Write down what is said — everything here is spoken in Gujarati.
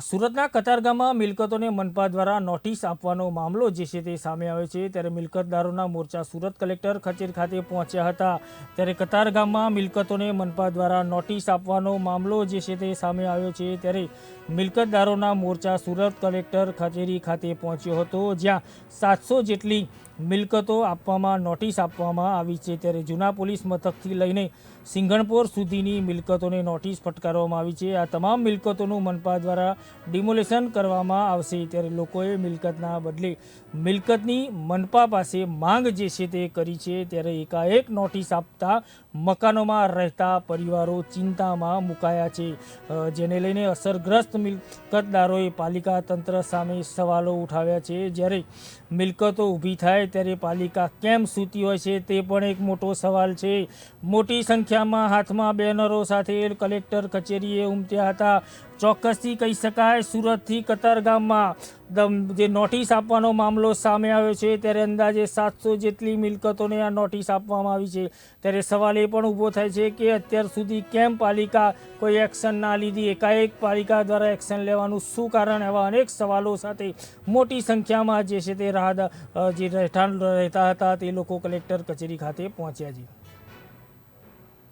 સુરતના કતારગામમાં મિલકતોને મનપા દ્વારા નોટિસ આપવાનો મામલો જે છે તે સામે આવ્યો છે. ત્યારે મિલકતદારોના મોરચા સુરત કલેક્ટર કચેરી ખાતે પહોંચ્યા હતા. ત્યારે કતારગામમાં મિલકતોને મનપા દ્વારા નોટિસ આપવાનો મામલો જે છે તે સામે આવ્યો છે. ત્યારે મિલકતદારોના મોરચા સુરત કલેક્ટર કચેરી ખાતે પહોંચ્યો હતો, જ્યાં સાતસો જેટલી મિલકતો આપવામાં નોટિસ આપવામાં આવી છે. ત્યારે જૂના પોલીસ મથકથી લઈને સિંઘણપોર સુધીની મિલકતોને નોટિસ ફટકારવામાં આવી છે. આ તમામ મિલકતોનું મનપા દ્વારા ડિમોલેશન કરવામાં આવશે ત્યારે લોકોએ મિલકતના બદલે મિલકતની મનપા પાસે માંગ જે છે તે કરી છે. ત્યારે એકાએક નોટિસ આપતા મકાનોમાં રહેતા પરિવારો ચિંતામાં મુકાયા છે. જેને લઈને અસરગ્રસ્ત મિલકતદારોએ પાલિકા તંત્ર સામે સવાલો ઉઠાવ્યા છે. જ્યારે મિલકતો ઊભી થાય ત્યારે પાલિકા કેમ સૂતી હોય છે તે પણ એક મોટો સવાલ છે. મોટી સંખ્યામાં હાથમાં બેનરો સાથે કલેક્ટર કચેરીએ ઉમટ્યા હતા. ચોક્કસથી કહી શકાય, સુરતથી કતારગામમાં જે નોટિસ આપવાનો મામલો સામે આવ્યો છે, ત્યારે અંદાજે સાતસો જેટલી મિલકતોને આ નોટિસ આપવામાં આવી છે. ત્યારે સવાલ એ પણ ઊભો થાય છે કે અત્યાર સુધી કેમ પાલિકા કોઈ એક્શન ના લીધી? એકાએક પાલિકા દ્વારા એક્શન લેવાનું શું કારણ? એવા અનેક સવાલો સાથે મોટી સંખ્યામાં જે છે તે રાહત જે રહેઠાણ રહેતા હતા તે લોકો કલેક્ટર કચેરી ખાતે પહોંચ્યા છે.